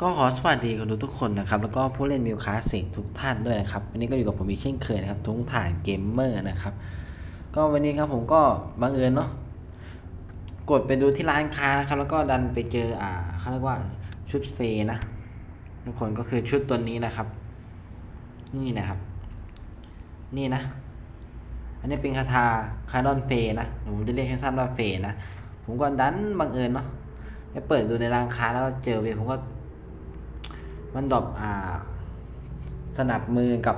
ก็ขอสวัสดีคนดูทุกคนนะครับ แล้วก็ผู้เล่นมิวคาสิกทุกท่านด้วยนะครับ วันนี้ก็อยู่กับผมอีกเช่นเคยนะครับ ทุงถ่านเกมเมอร์นะครับ ก็วันนี้ครับผมก็บังเอิญเนาะ กดไปดูที่ร้านค้านะครับ แล้วก็ดันไปเจออ่าเขาเรียกว่าชุดเฟย์นะ ทุกคนก็คือชุดตัวนี้นะครับ นี่นะครับ นี่นะ อันนี้เป็นคาถาคาร์ดอนเฟนะ ผมจะเรียกสั้นๆว่าเฟนะ ผมก็ดันบังเอิญเนาะไปเปิดดูในร้านค้าแล้วเจอเวยผมก็ มันดรอปอ่า สนับมือกับ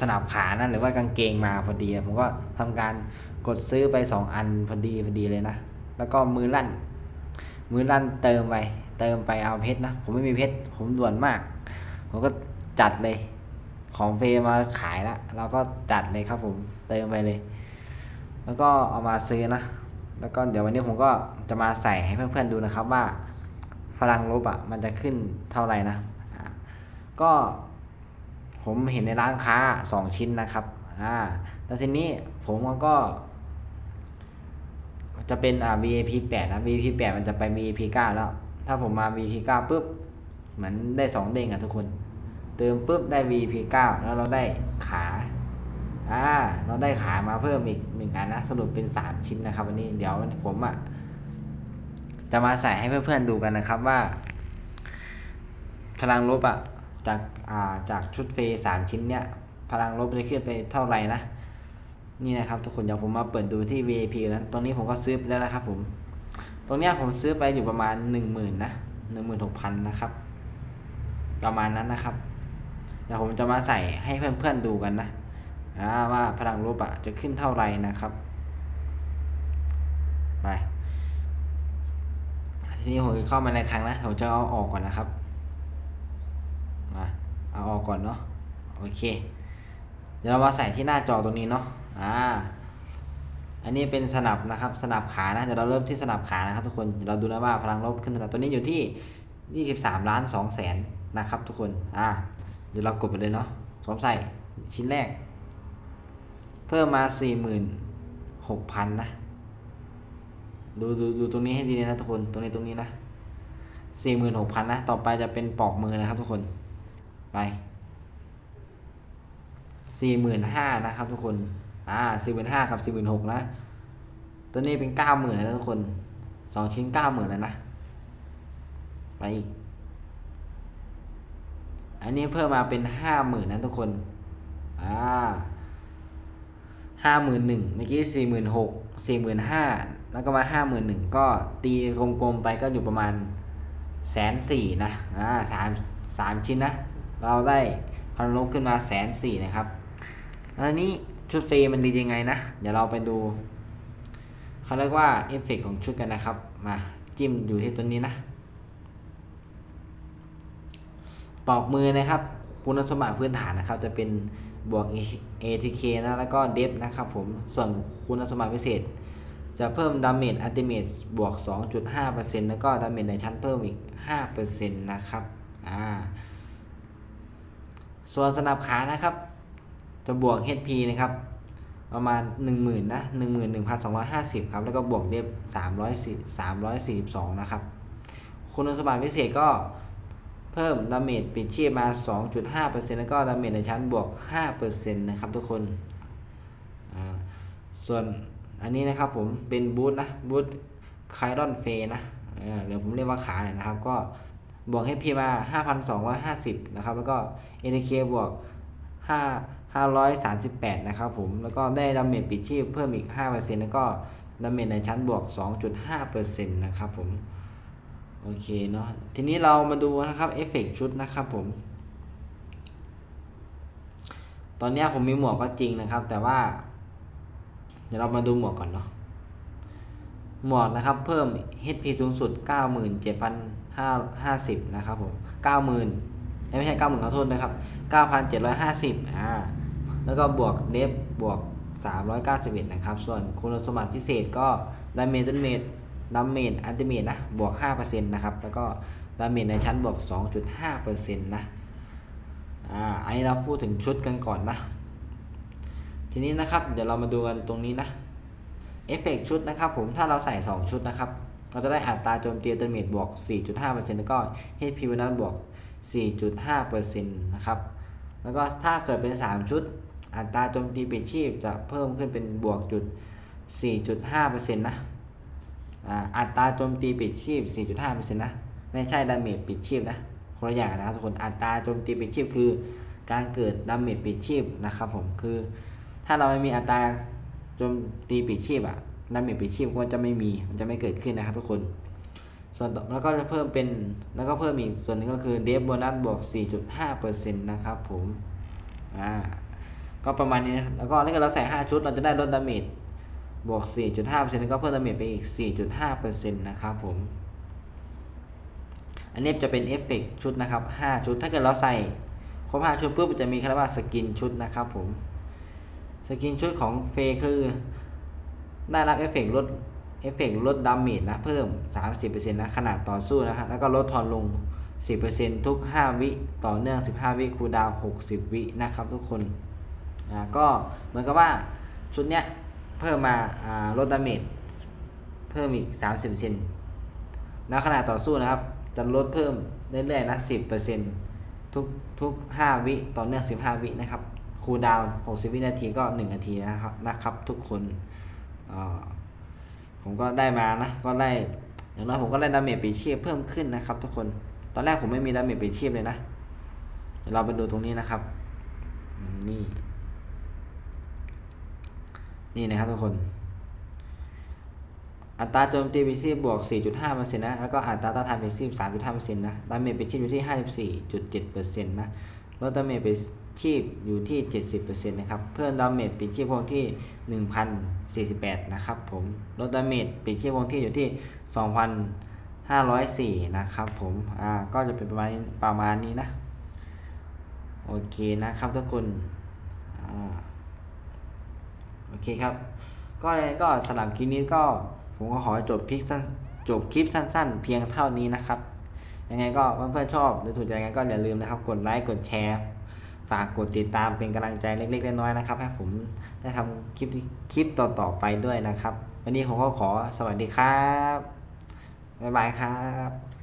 สนับขานะหรือว่ากางเกงมาพอดีผมก็ทำการกดซื้อไปสองอันพอดีพอดีเลยนะ แล้วก็มือลั่น มือลั่นเติมไป เติมไปเอาเพชรนะ ผมไม่มีเพชร ผมด่วนมาก ผมก็จัดเลย ของเฟมาขายละเราก็จัดเลยครับ ผมเติมไปเลย แล้วก็เอามาซื้อนะ แล้วก็เดี๋ยววันนี้ผมก็จะมาใส่ให้เพื่อนๆดูนะครับว่า พลังลบอะมันจะขึ้นเท่าไหร่นะอ่าก็ผมเห็นในร้านค้าสองชิ้นนะครับอ่าแล้วทีนี้ผมก็ จะเป็นอ่า VIP 8นะ VIP 8มันจะไป VIP 9แล้ว ถ้าผมมา VIP 9ปุ๊บเหมือนได้สองเด้งอะทุกคน เติมปุ๊บได้ VIP 9แล้วเราได้ขาอ่าเราได้ขามาเพิ่มอีกหนึ่งอันนะ สรุปเป็นสามชิ้นนะครับวันนี้เดี๋ยวผมอะ จะมาใส่ให้เพื่อนๆดูกันนะครับว่า พลังลบอะจากอ่าจากชุดเฟย์สามชิ้นเนี้ยพลังลบจะขึ้นไปเท่าไหร่นะนี่นะครับทุกคนเดี๋ยวผมมาเปิดดูที่ VIP นะตรงนี้ผมก็ซื้อไปแล้วนะครับ ผม ตรงเนี้ยผมซื้อไปอยู่ประมาณหนึ่งหมื่นนะหนึ่งหมื่นหกพันนะครับ ประมาณนั้นนะครับ เดี๋ยวผมจะมาใส่ให้เพื่อนๆดูกันนะว่าพลังลบอะจะขึ้นเท่าไหร่นะครับ ไป ทีนี้ผมจะเข้ามาในครั้งนะผมจะเอาออกก่อนนะครับ มาเอาออกก่อนเนาะโอเค เดี๋ยวเรามาใส่ที่หน้าจอตรงนี้เนาะอ่า อันนี้เป็นสนับนะครับ สนับขานะเดี๋ยวเราเริ่มที่สนับขานะครับ ทุกคนเดี๋ยวเราดูนะว่าพลังลบขึ้นเท่าไหร่ตัวนี้อยู่ที่ 23 ล้าน2แสนนะครับ ทุกคนอ่าเดี๋ยวเรากดไปเลยเนาะสวมใส่ชิ้นแรก เพิ่มมา 46,000นะ ดูดูดูตรงนี้ให้ดีนะทุกคน ตรงนี้ตรงนี้นะสี่หมื่นหกพันนะ ต่อไปจะเป็นปอกมือนะครับทุกคน ไปสี่หมื่นห้านะครับทุกคน อ่าสี่หมื่นห้ากับสี่หมื่นหกนะ ตัวนี้เป็นเก้าหมื่นนะทุกคน สองชิ้นเก้าหมื่นแล้วนะ ไปอีก อันนี้เพิ่มมาเป็นห้าหมื่นนะทุกคน อ่า ห้าหมื่นหนึ่งเมื่อกี้สี่หมื่นหกสี่หมื่นห้าแล้วก็มาห้าหมื่นหนึ่งก็ตีกลมๆไปก็อยู่ประมาณแสนสี่นะอ่าสามสามชิ้นนะ เราได้พันลบขึ้นมาแสนสี่นะครับแล้วนี้ชุดเฟรมมันดียังไงนะ เดี๋ยวเราไปดูเขาเรียกว่าเอฟเฟกของชุดกันนะครับ มาจิ้มอยู่ที่ตัวนี้นะปอกมือนะครับ คุณสมบัติพื้นฐานนะครับ จะเป็น บวก ATK นะ แล้วก็เดฟนะครับผม ส่วนคุณสมบัติพิเศษ จะเพิ่มดาเมจอัลติเมทบวก 2.5%แล้วก็ดาเมจในชั้นเพิ่มอีก 5%นะครับ อ่า ส่วนสนับขานะครับ จะบวก HP นะครับ ประมาณ 10,000นะ11,250 ครับ แล้วก็บวกเดฟ340 342 นะครับ คุณสมบัติพิเศษก็ เพิ่มดาเมจปิดชีพมา 2.5%แล้วก็ดาเมจในชั้นบวก 5%นะครับทุกคนส่วนอันนี้นะครับผมเป็นบูทนะบูทไครอนเฟนะเออเดี๋ยวผมเรียกว่าขาเนี่ยนะครับ ก็บวกให้พีมา 5,250 นะครับ แล้วก็ NK บวก 5 538 นะครับผม แล้วก็ได้ดาเมจปิดชีพเพิ่มอีก 5%แล้วก็ดาเมจในชั้นบวก 2.5%นะครับผม โอเคเนาะทีนี้เรามาดูนะครับเอฟเฟกชุดนะครับผม ตอนนี้ผมมีหมวกก็จริงนะครับ แต่ว่า เดี๋ยวเรามาดูหมวกก่อนเนาะหมวกนะครับ เพิ่ม HP สูงสุด 97,550 นะครับผม 90,000 ไม่ใช่ 90,000 ขอโทษนะครับ 9,750 อ่า แล้วก็บวกเดฟบวก 391 นะครับ ส่วนคุณสมบัติพิเศษก็ดาเมจต้นเมจ ดาเมจอันติเมจนะบวก 5%นะครับ แล้วก็ดาเมจในชั้นบวก 2.5%นะอ่าอันนี้เราพูดถึงชุดกันก่อนนะ ทีนี้นะครับ เดี๋ยวเรามาดูกันตรงนี้นะเอฟเฟกชุดนะครับผมถ้าเราใส่ 2 ชุดนะครับ เราจะได้อัตราโจมตีอัตโนมัติบวก 4.5%แล้วก็ HP นั้นบวก 4.5%นะครับ แล้วก็ถ้าเกิดเป็น 3 ชุด อัตราโจมตีเปิดชีพจะเพิ่มขึ้นเป็นบวกจุด4.5%นะ อ่าอัตราโจมตีปิดชีพ 4.5%นะ ไม่ใช่ดาเมจปิดชีพนะ คนละอย่างนะครับทุกคน อัตราโจมตีปิดชีพคือ การเกิดดาเมจปิดชีพนะครับผม คือ ถ้าเราไม่มีอัตราโจมตีปิดชีพอะดาเมจปิดชีพก็จะไม่มี มันจะไม่เกิดขึ้นนะครับทุกคน ส่วนแล้วก็จะเพิ่มเป็น แล้วก็เพิ่มอีกส่วนนึงก็คือเดฟโบนัสบวก 4.5%นะครับผม อ่า ก็ประมาณนี้นะแล้วก็ถ้าเกิดเราใส่ 5 ชุด เราจะได้ลดดาเมจ บวก 4.5%แล้วก็เพิ่มดาเมจไปอีก 4.5%นะครับผม อันนี้จะเป็นเอฟเฟกต์ชุดนะครับ 5 ชุด ถ้าเกิดเราใส่ครบ 5 ชุดปุ๊บจะมีคำว่าสกินชุดนะครับผม สกินชุดของเฟย์คือได้รับเอฟเฟกต์ลดเอฟเฟกต์ลดดาเมจนะ เพิ่ม 30%นะขนาดต่อสู้นะครับ แล้วก็ลดทอนลง 10%ทุก 5 วิต่อเนื่อง 15 วิคูดาว 60 วินะครับทุกคน อ่า ก็เหมือนกับว่าชุดเนี้ย เพิ่มมาอ่าลดดาเมจเพิ่มอีก 30%แล้วขนาดต่อสู้นะครับ จะลดเพิ่มเรื่อยๆนะ10%ทุกทุก 5 วิต่อเนื่อง 15 วินะครับคูลดาวน์60 วินาทีก็ 1 นาทีนะครับนะครับ ทุกคนผมก็ได้มานะ ก็ได้อย่างน้อยผมก็ได้ดาเมจปีชีพเพิ่มขึ้นนะครับ ทุกคนตอนแรกผมไม่มีดาเมจปีชีพเลยนะเดี๋ยวเราไปดูตรงนี้นะครับ นี่ นี่นะครับทุกคน อัตราโจมตีปีชีพบวก 4.5%นะ แล้วก็อัตราต้านทานปีชีพ3.5%นะดาเมจปีชีพอยู่ที่ 54.7%นะลดดาเมจปีชีพอยู่ที่ 70%นะครับ เพิ่มดาเมจปีชีพคงที่ 1,048 นะครับผม ลดดาเมจปีชีพคงที่อยู่ที่ 2,504 นะครับผม อ่า ก็จะเป็นประมาณประมาณนี้นะ โอเคนะครับทุกคน อ่า โอเคครับ ก็ยังไงก็สำหรับคลิปนี้ก็ผมก็ขอจบคลิปสั้นจบคลิปสั้น ๆ เพียงเท่านี้นะครับ ยังไงก็เพื่อนๆชอบหรือถูกใจยังไงก็อย่าลืมนะครับกดไลค์กดแชร์ ฝากกดติดตามเป็นกำลังใจเล็กๆน้อยๆนะครับ ให้ผมได้ทำคลิปคลิปต่อๆไปด้วยนะครับ วันนี้ผมก็ขอสวัสดีครับบ๊ายบายครับ